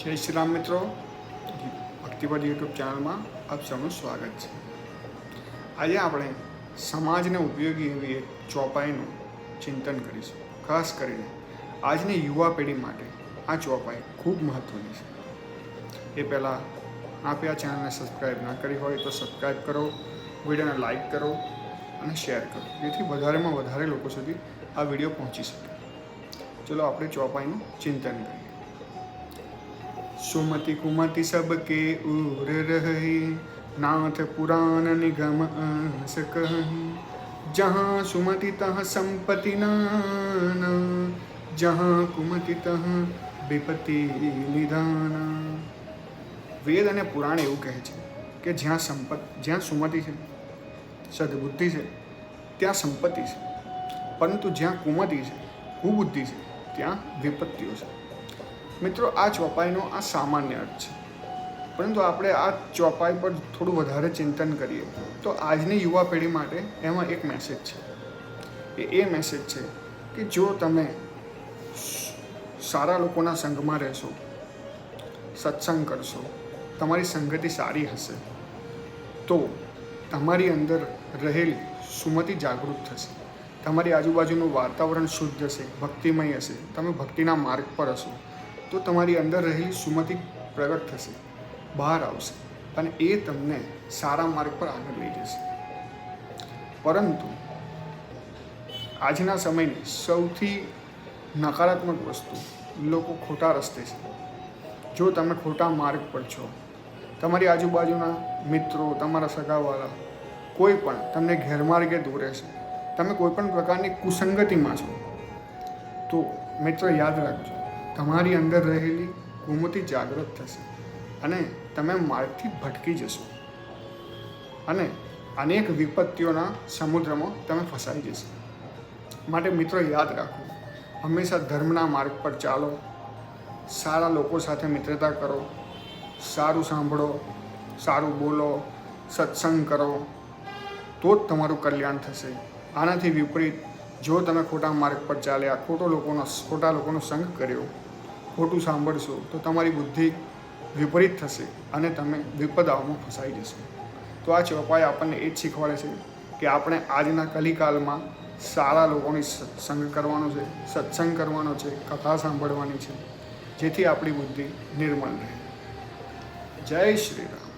જય શ્રી રામ મિત્રો. ભક્તિપદ યુટ્યુબ ચેનલમાં આપ સૌનું સ્વાગત છે. આજે આપણે સમાજને ઉપયોગી એવી એક ચોપાઈનું ચિંતન કરીશું. ખાસ કરીને આજની યુવા પેઢી માટે આ ચોપાઈ ખૂબ મહત્ત્વની છે. એ પહેલાં આપે આ ચેનલને સબસ્ક્રાઈબ ના કરી હોય તો સબસ્ક્રાઈબ કરો, વિડીયોને લાઈક કરો અને શેર કરો. જેથી વધારેમાં વધારે લોકો સુધી આ વીડિયો પહોંચી શકે. ચલો આપણે ચોપાઈનું ચિંતન કરીએ. सुमति कुमति सबके उर रही नाथ पुराण निगम अस कहीं जहाँ सुमति तह संपत्ति नाना जहाँ कुमति तह विपत्ति निधान વેદ અને પુરાણ એવું કહે છે કે જ્યાં સંપત જ્યાં સુમતિ છે સદબુદ્ધિ છે ત્યાં સંપત્તિ છે પરંતુ જ્યાં કુમતિ છે કુબુદ્ધિ છે ત્યાં વિપત્તિઓ છે મિત્રો, આ ચોપાઈનો આ સામાન્ય અર્થ છે. પરંતુ આપણે આ ચોપાઈ પર થોડું વધારે ચિંતન કરીએ, તો આજની યુવા પેઢી માટે એમાં એક મેસેજ છે. એ એ મેસેજ છે કે જો તમે સારા લોકોના સંઘમાં રહેશો, સત્સંગ કરશો, તમારી સંગતિ સારી હશે, તો તમારી અંદર રહેલી સુમતિ જાગૃત થશે, તમારી આજુબાજુનું વાતાવરણ શુદ્ધ હશે, ભક્તિમય હશે, તમે ભક્તિના માર્ગ પર હશો તો તમારી અંદર રહેલી સુમતિ પ્રગટ થશે, બહાર આવશે અને એ તમને સારા માર્ગ પર આગળ લઈ જશે. પરંતુ આજના સમયની સૌથી નકારાત્મક વસ્તુ લોકો ખોટા રસ્તે છે. જો તમે ખોટા માર્ગ પર છો, તમારી આજુબાજુના મિત્રો, તમારા સગાવાળા, કોઈ પણ તમને ગેરમાર્ગે દોરે છે, તમે કોઈ પણ પ્રકારની કુસંગતિમાં છો, તો મિત્રો યાદ રાખજો તમારી અંદર રહેલી કુમતિ જાગૃત થશે અને તમે માર્ગથી ભટકી જશો. અને અનેક વિપત્તિઓના સમુદ્રમાં તમે ફસાઈ જશો. માટે મિત્રો યાદ રાખો, હંમેશા ધર્મના માર્ગ પર ચાલો, સારા લોકો સાથે મિત્રતા કરો, સારું સાંભળો, સારું બોલો, સત્સંગ કરો, તો જ તમારું કલ્યાણ થશે. આનાથી વિપરીત જો તમે ખોટા માર્ગ પર ચાલ્યા, ખોટો લોકોનો ખોટા લોકોનો સંગ કર્યો, ખોટું સાંભળશો, તો તમારી બુદ્ધિ વિપરીત થશે અને તમે વિપદાઓમાં ફસાઈ જશો. તો આ ચોપાઈ આપણને એ જ શીખવાડે છે કે આપણે આજના કલિકાલમાં સારા લોકોની સંગ કરવાનો છે, સત્સંગ કરવાનો છે, કથા સાંભળવાની છે, જેથી આપણી બુદ્ધિ નિર્મળ રહે. જય શ્રી રામ.